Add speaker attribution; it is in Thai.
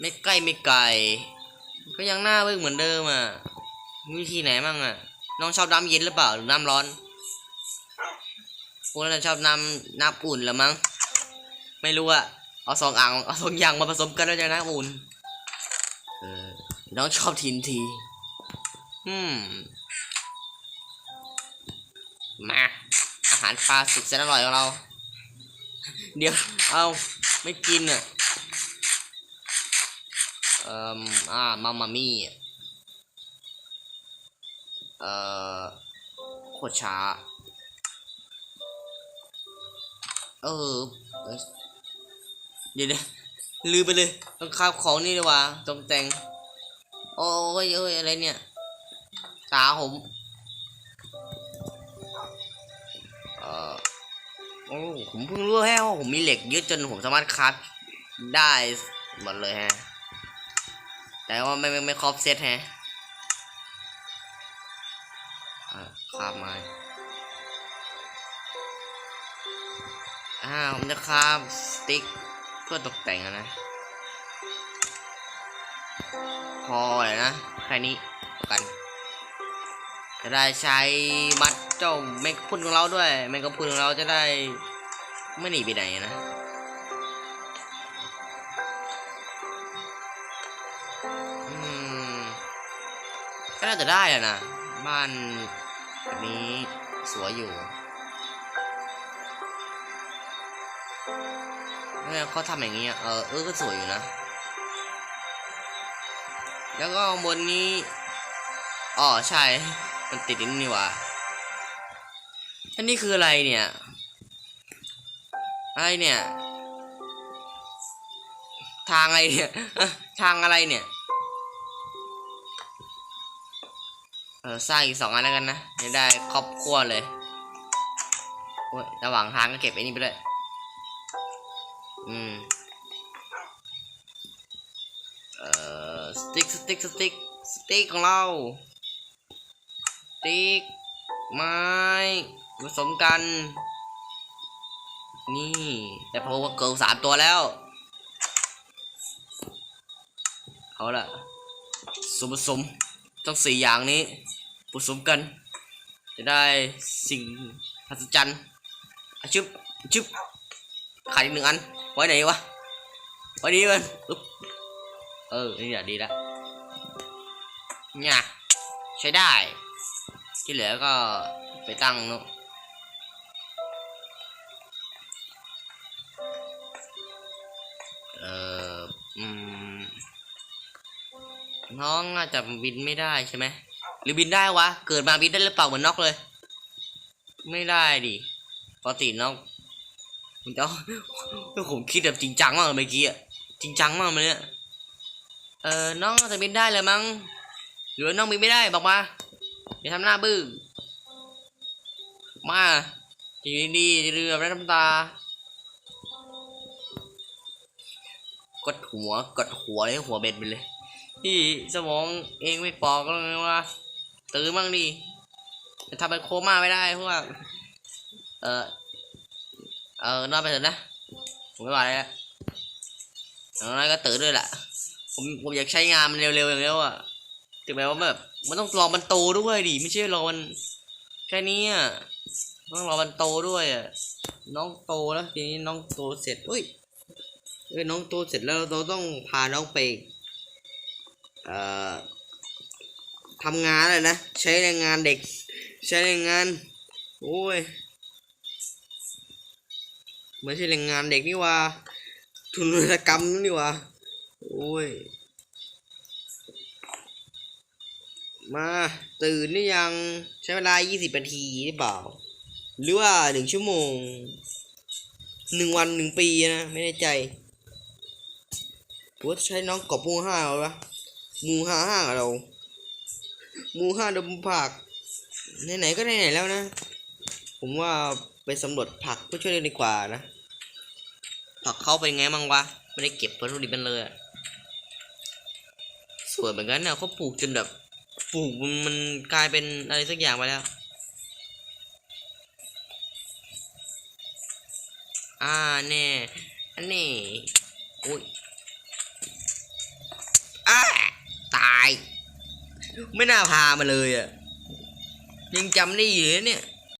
Speaker 1: ไม่ใกล้ไม่ไกล ก็ยังหน้าบึ้งเหมือนเดิมอะมีวิธีไหนมั่งอะ น้องชอบน้ำเย็นหรือเปล่าหรือน้ำร้อนพวกนั้นชอบน้ำน้ำอุ่นหรือมั้ง ไม่รู้อะ เอาสองอ่างเอาสองอย่างมาผสมกันแล้วจะน้ำอุ่น เออ น้องชอบทินที อืม มา อาหารปลาสุดแสนอร่อยของเรา เดี๋ยว เอา ไม่กินอะ เอ่ออ่ามามามี่เอ่อโคตรช้า เออเดี๋ยวนะลืมไปเลย ต้องข้าวของนี่ดีกว่าตรงแต่ง โอ้ยเอ้ยอะไรเนี่ย ตาผม เอ่อโอ้ผมเพิ่งรู้แฮะว่าผมมีเหล็กเยอะจนผมสามารถคัดได้หมดเลยฮะ แต่ว่าไม่ไม่ไม่ครบเซตแฮะอะคาบไม้อ่าผมจะคาบสติ๊กเพื่อตกแต่งนะ พอเลยนะแค่นี้กันจะได้ใช้มัดเจ้าแมงกะพุนของเราด้วยแมงกะพุนของเราจะได้ไม่หนีไปไหนนะ อืมก็น่าจะได้อะนะ บ้านแบบนี้สวยอยู่เนี่ยเขาทำอย่างนี้เออเออก็สวยอยู่นะ แล้วก็บนนี้ อ๋อใช่ มันติดนี่นี่หว่าอันนี้คืออะไรเนี่ย อะไรเนี่ย ทางอะไรเนี่ยทางอะไรเนี่ย เออสร้างอีกสองอันแล้วกันนะจะได้ครอบครัวเลยโอ้ยระหว่างทางก็เก็บไอ้นี่ไปเลย อืม เอ่อ สติ๊ก สติ๊ก สติ๊ก สติ๊กของเรา สติ๊ก ไม้ผสมกัน นี่ แต่พอว่าเกิลสามตัวแล้ว เอาละส่วนผสมต้องสี่อย่างนี้ผสมกัน จะได้สิ่งหัศจรรย์ชึบชึบขาดอีกหนึ่งอัน ไว้ไหนวะ ไว้ดีมันอึ๊บเออ นี่แหละดีล้วเนี่ยใช้ได้ ที่เหลือก็ไปตั้งเนอะเอออืม น้องน่าจะบินไม่ได้ใช่ไหมหรือบินได้วะ เกิดมาบินได้หรือเปล่าเหมือนนกเลย ไม่ได้ดิปกตินกผมจะผมคิดแบบจริงจังมากเมื่อกี้อะจริงจังมากเลยเนี่ยเออน้องน่าจะบินได้เลยมั้งหรือน้องบินไม่ได้บอกมาอย่าทำหน้าบื้อมาอยู่ดีๆเรือแม่น้ำตากดหัวกดหัวให้หัวเบ็ดไปเลย พี่สมองเองไม่ปอกก็เลยว่าตื่นบ้างดิทำเป็นโคม่าไม่ได้เพราะว่าเออเออนอนไปเถอะนะผมไม่ไหวแล้วอย่างน้อยก็ตื่นด้วยแหละผมผมอยากใช้งานมันเร็วๆอย่างเดียวอะถึงแม้ว่าแบบมันต้องรอมันโตด้วยดิไม่ใช่รอมันแค่นี้อะต้องรอมันโตด้วยอะน้องโตแล้วทีนี้น้องโตเสร็จอุ้ยเอ้ยน้องโตเสร็จแล้วเราต้องพาน้องไป ทำงานเลยนะ ใช้แรงงานเด็ก ใช้แรงงาน โอ้ยไม่ใช่แรงงานเด็กนี่ว่า ทุนนวัตกรรมนี่ว่า โอ้ย มาตื่นหรือยังใช้เวลา 20นาทีหรือเปล่า หรือว่าหนึ่งชั่วโมงหนึ่งวันหนึ่งปีนะ ไม่แน่ใจว่าใช้น้องกบมูห้าเหรอวะ มูห้าห้าเรามูห้าดมผักไหนๆก็ไหนๆแล้วนะ ผมว่าไปสำรวจผักเพื่อช่วยดีกว่านะ ผักเข้าเป็นไงบ้างวะ ไม่ได้เก็บวัตถุดิบมันเลยสวยเหมือนกันเนี่ยเขาปลูกจนแบบปลูกมันมันกลายเป็นอะไรสักอย่างไปแล้ว อ่าแน่อันนี้อุ้ย ไม่น่าพามาเลยอะยังจำได้อยู่เลยเนี่ย